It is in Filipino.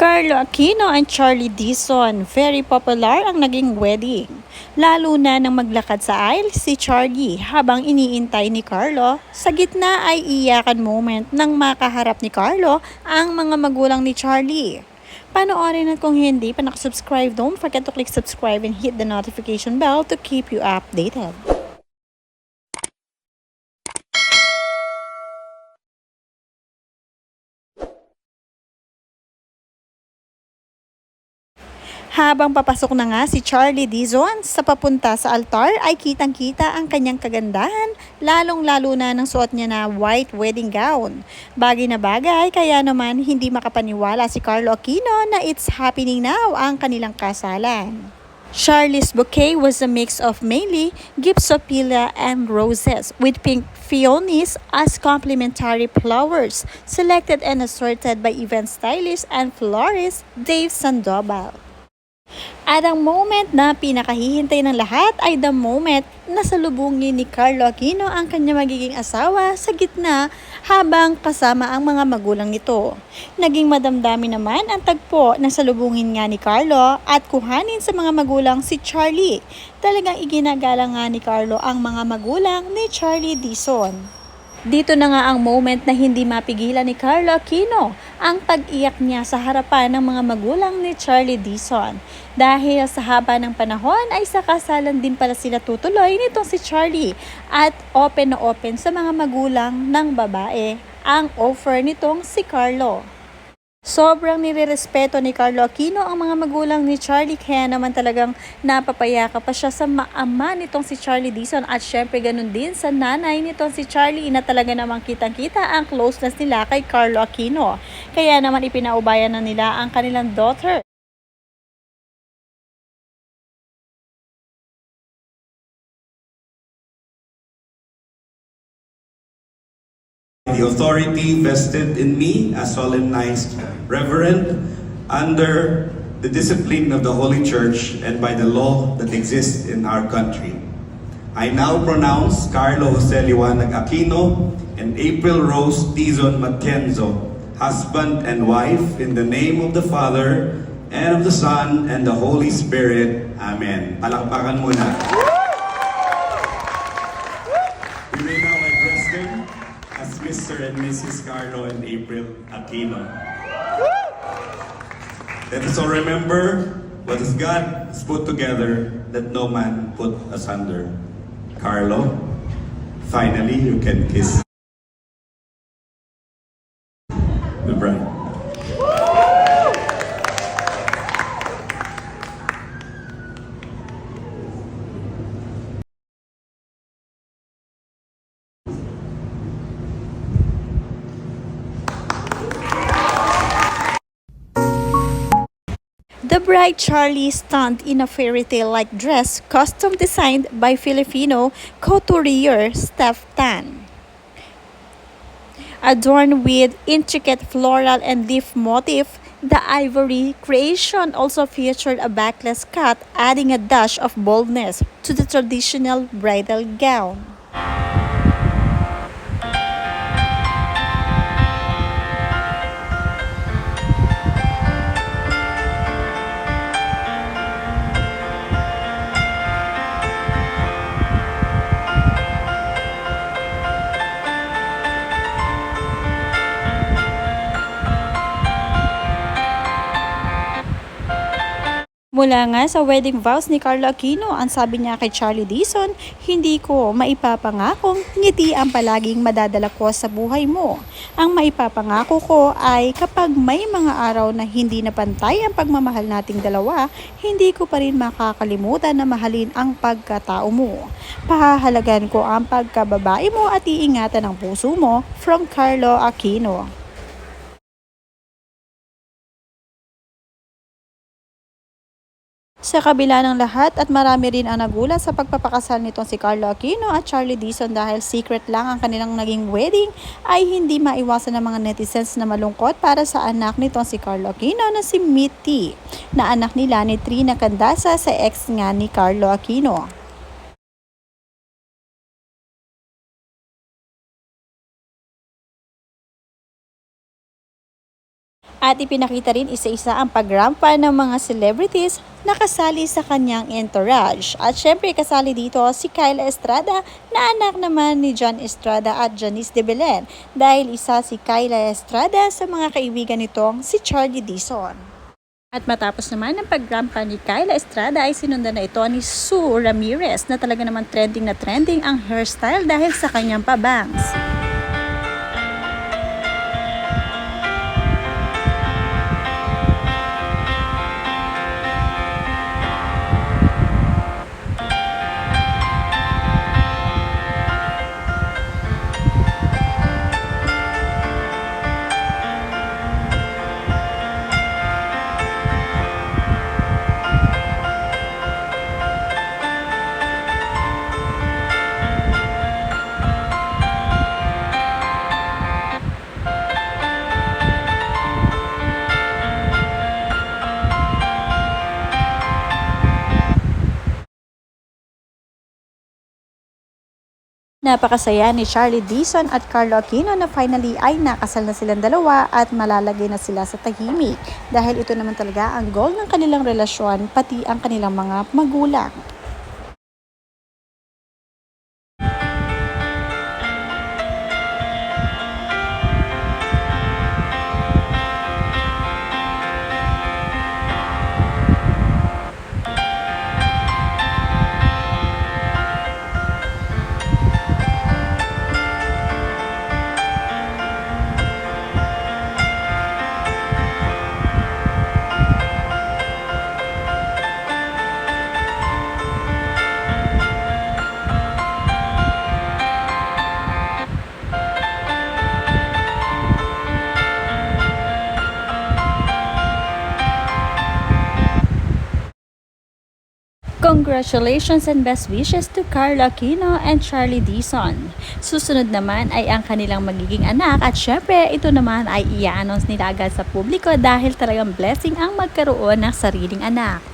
Carlo Aquino and Charlie Dizon, very popular ang naging wedding. Lalo na nang maglakad sa aisle si Charlie habang iniintay ni Carlo. Sa gitna ay iyakan moment nang makaharap ni Carlo ang mga magulang ni Charlie. Panoorin at kung hindi pa nakasubscribe, don't forget to click subscribe and hit the notification bell to keep you updated. Habang papasok na nga si Charlie Dizon sa papunta sa altar ay kitang-kita ang kanyang kagandahan, lalong-lalo na ng suot niya na white wedding gown. Bagay na bagay, kaya naman hindi makapaniwala si Carlo Aquino na it's happening now ang kanilang kasalan. Charlie's bouquet was a mix of mainly gypsophilia and roses with pink peonies as complementary flowers, selected and assorted by event stylist and florist Dave Sandoval. At ang moment na pinakahihintay ng lahat ay the moment na salubungin ni Carlo Aquino ang kanya magiging asawa sa gitna habang kasama ang mga magulang nito. Naging madamdami naman ang tagpo na salubungin nga ni Carlo at kuhanin sa mga magulang si Charlie. Talagang iginagala nga ni Carlo ang mga magulang ni Charlie Dizon. Dito na nga ang moment na hindi mapigilan ni Carlo Aquino ang pag-iyak niya sa harapan ng mga magulang ni Charlie Dizon. Dahil sa haba ng panahon ay sa kasalan din pala sila tutuloy nitong si Charlie at open na open sa mga magulang ng babae ang offer nitong si Carlo. Sobrang nirerespeto ni Carlo Aquino ang mga magulang ni Charlie kaya naman talagang napapayaka pa siya sa maama nitong si Charlie Dizon at syempre ganun din sa nanay nitong si Charlie na talaga namang kitang-kita ang closeness nila kay Carlo Aquino. Kaya naman ipinaubayan na nila ang kanilang daughter. The authority vested in me as solemnized reverend under the discipline of the Holy Church and by the law that exists in our country. I now pronounce Carlo Jose Liwanag Aquino and April Rose Tizon Matienzo, husband and wife, in the name of the Father, and of the Son, and the Holy Spirit. Amen. Palakpakan muna. As Mr. and Mrs. Carlo and April Aquino. Let us all remember what is God has put together that no man put asunder. Carlo, finally you can kiss the bride. Bride Charlie stunned in a fairy tale like dress custom designed by Filipino couturier Steph Tan. Adorned with intricate floral and leaf motif, the ivory creation also featured a backless cut, adding a dash of boldness to the traditional bridal gown. Mula nga sa wedding vows ni Carlo Aquino, ang sabi niya kay Charlie Dizon, hindi ko maipapangakong ngiti ang palaging madadala ko sa buhay mo. Ang maipapangako ko ay kapag may mga araw na hindi na pantay ang pagmamahal nating dalawa, hindi ko pa rin makakalimutan na mahalin ang pagkatao mo. Pahahalagan ko ang pagkababae mo at iingatan ang puso mo from Carlo Aquino. Sa kabila ng lahat at marami rin ang nagulat sa pagpapakasal nitong si Carlo Aquino at Charlie Dizon dahil secret lang ang kanilang naging wedding ay hindi maiwasan ng mga netizens na malungkot para sa anak nitong si Carlo Aquino na si Mitty na anak nila ni Trina Candasa sa ex nga ni Carlo Aquino. At ipinakita rin isa-isa ang pagrampa ng mga celebrities na kasali sa kanyang entourage. At syempre kasali dito si Kyla Estrada na anak naman ni John Estrada at Janice de Belen dahil isa si Kyla Estrada sa mga kaibigan nitong si Charlie Dizon. At matapos naman ang pagrampa ni Kyla Estrada ay sinundan na ito ni Sue Ramirez na talaga naman trending na trending ang hairstyle dahil sa kanyang pabangs. Napakasaya ni Charlie Dizon at Carlo Aquino na finally ay nakasal na silang dalawa at malalagay na sila sa tahimik dahil ito naman talaga ang goal ng kanilang relasyon pati ang kanilang mga magulang. Congratulations and best wishes to Carlo Aquino and Charlie Dizon. Susunod naman ay ang kanilang magiging anak at syempre ito naman ay i-announce nila agad sa publiko dahil talagang blessing ang magkaroon ng sariling anak.